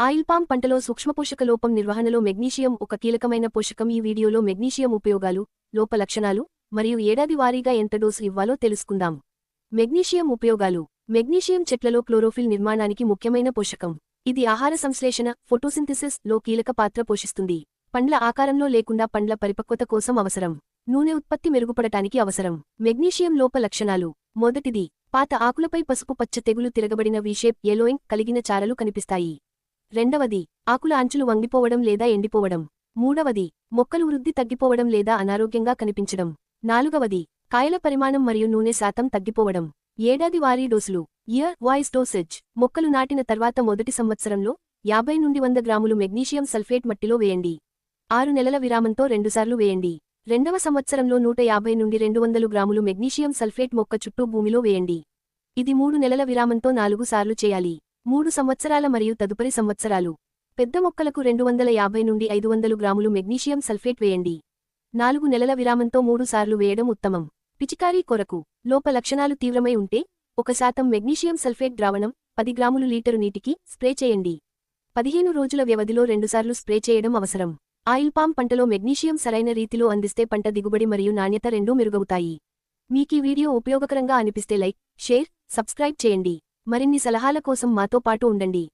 Oil palm పంటలో సూక్ష్మపోషక లోపం నిర్వహణలో మెగ్నీషియం ఒక కీలకమైన పోషకం. ఈ వీడియోలో మెగ్నీషియం ఉపయోగాలు లోప లక్షణాలు మరియు ఏడాది వారీగా ఎంత డోసు ఇవ్వాలో తెలుసుకుందాం. మెగ్నీషియం ఉపయోగాలు. మెగ్నీషియం చెట్లలో క్లోరోఫిల్ నిర్మాణానికి ముఖ్యమైన పోషకం. ఇది ఆహార సంశ్లేషణ ఫోటోసింథసిస్లో కీలక పాత్ర పోషిస్తుంది. పండ్ల ఆకారంలో లేకుండా పండ్ల పరిపక్వత కోసం అవసరం. నూనె ఉత్పత్తి మెరుగుపడటానికి అవసరం. మెగ్నీషియం లోప లక్షణాలు. మొదటిది పాత ఆకులపై పసుపు పచ్చ తెగులు తిరగబడిన వీషేప్ ఎలోయింగ్ కలిగిన చారలు కనిపిస్తాయి. రెండవది ఆకుల అంచులు వంగిపోవడం లేదా ఎండిపోవడం. మూడవది మొక్కలు వృద్ధి తగ్గిపోవడం లేదా అనారోగ్యంగా కనిపించడం. నాలుగవది కాయల పరిమాణం మరియు నూనె శాతం తగ్గిపోవడం. ఏడాది వారీ డోసులు ఇయర్ వాయిస్ డోసేజ్. మొక్కలు నాటిన తర్వాత మొదటి సంవత్సరంలో యాభై నుండి వంద గ్రాములు మెగ్నీషియం సల్ఫేట్ మట్టిలో వేయండి. ఆరు నెలల విరామంతో రెండుసార్లు వేయండి. రెండవ సంవత్సరంలో నూట యాభై నుండి రెండు వందలు గ్రాములు మెగ్నీషియం సల్ఫేట్ మొక్క చుట్టూ భూమిలో వేయండి. ఇది మూడు నెలల విరామంతో నాలుగు సార్లు చేయాలి. మూడు సంవత్సరాల మరియు తదుపరి సంవత్సరాలు. పెద్ద మొక్కలకు రెండు వందల యాభై నుండి ఐదు వందలు గ్రాములు మెగ్నీషియం సల్ఫేట్ వేయండి. నాలుగు నెలల విరామంతో మూడు సార్లు వేయడం ఉత్తమం. పిచికారీ కొరకు. లోప లక్షణాలు తీవ్రమై ఉంటే ఒక శాతం మెగ్నీషియం సల్ఫేట్ ద్రావణం పది గ్రాములు లీటరు నీటికి స్ప్రే చేయండి. పదిహేను రోజుల వ్యవధిలో రెండుసార్లు స్ప్రే చేయడం అవసరం. ఆయిల్ పామ్ పంటలో మెగ్నీషియం సరైన రీతిలో అందిస్తే పంట దిగుబడి మరియు నాణ్యత రెండూ మెరుగవుతాయి. మీకీ వీడియో ఉపయోగకరంగా అనిపిస్తే లైక్ షేర్ సబ్స్క్రైబ్ చేయండి. మరిన్ని సలహాల కోసం మాతో పాటు ఉండండి.